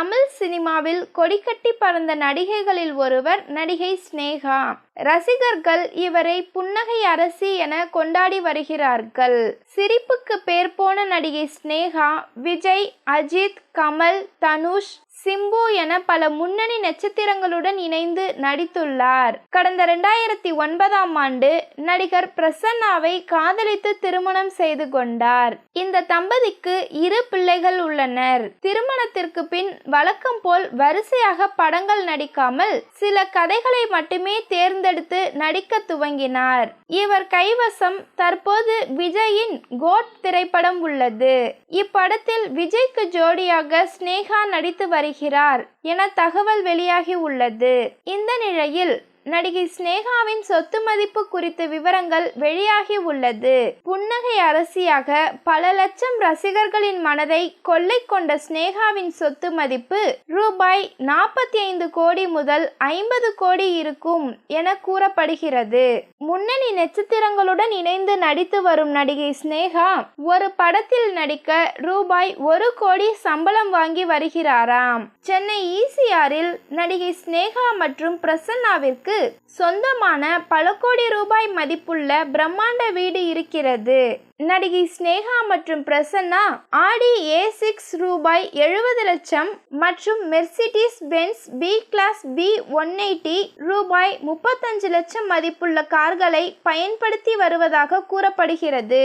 தமிழ் சினிமாவில் கொடிகட்டி பறந்த நடிகைகளில் ஒருவர் நடிகை ஸ்னேகா. ரசிகர்கள் இவரை புன்னகை அரசி என கொண்டாடி வருகிறார்கள். சிரிப்புக்கு பேர் போன நடிகை ஸ்னேகா விஜய் அஜித் கமல் தனுஷ் சிம்பு என பல முன்னணி நட்சத்திரங்களுடன் இணைந்து நடித்துள்ளார். கடந்த இரண்டாயிரத்தி ஒன்பதாம் ஆண்டு நடிகர் பிரசன்னாவை காதலித்து திருமணம் செய்து கொண்டார். இந்த தம்பதிக்கு இரு பிள்ளைகள் உள்ளனர். திருமணத்திற்கு பின் வழக்கம் போல் வரிசையாக படங்கள் நடிக்காமல் சில கதைகளை மட்டுமே தேர்ந்தெடுத்து நடிக்க துவங்கினார். இவர் கைவசம் தற்போது விஜயின் கோட் திரைப்படம் உள்ளது. இப்படத்தில் விஜய்க்கு ஜோடியாக ஸ்னேகா நடித்து வருகிறார் என தகவல் வெளியாகி உள்ளது. இந்த நிலையில் நடிகை ஸ்னேகாவின் சொத்து மதிப்பு குறித்த விவரங்கள் வெளியாகி உள்ளது. புன்னகை அரசியாக பல லட்சம் ரசிகர்களின் மனதை கொள்ளை கொண்ட ஸ்னேகாவின் சொத்து மதிப்பு ரூபாய் நாற்பத்தி ஐந்து கோடி முதல் ஐம்பது கோடி இருக்கும் என கூறப்படுகிறது. முன்னணி நட்சத்திரங்களுடன் இணைந்து நடித்து வரும் நடிகை ஸ்னேகா ஒரு படத்தில் நடிக்க ரூபாய் ஒரு கோடி சம்பளம் வாங்கி வருகிறாராம். சென்னை ஈசிஆரில் நடிகை ஸ்னேகா மற்றும் பிரசன்னாவிற்கு சொந்தமான பல கோடி ரூபாய் மதிப்புள்ள பிரம்மாண்ட வீடு இருக்கிறது. நடிகை ஸ்னேகா மற்றும் பிரசன்னா ஆடி ஏ சிக்ஸ் ரூபாய் எழுபது லட்சம் மற்றும் Mercedes Benz B class B one eighty ரூபாய் முப்பத்தஞ்சு லட்சம் மதிப்புள்ள கார்களை பயன்படுத்தி வருவதாக கூறப்படுகிறது.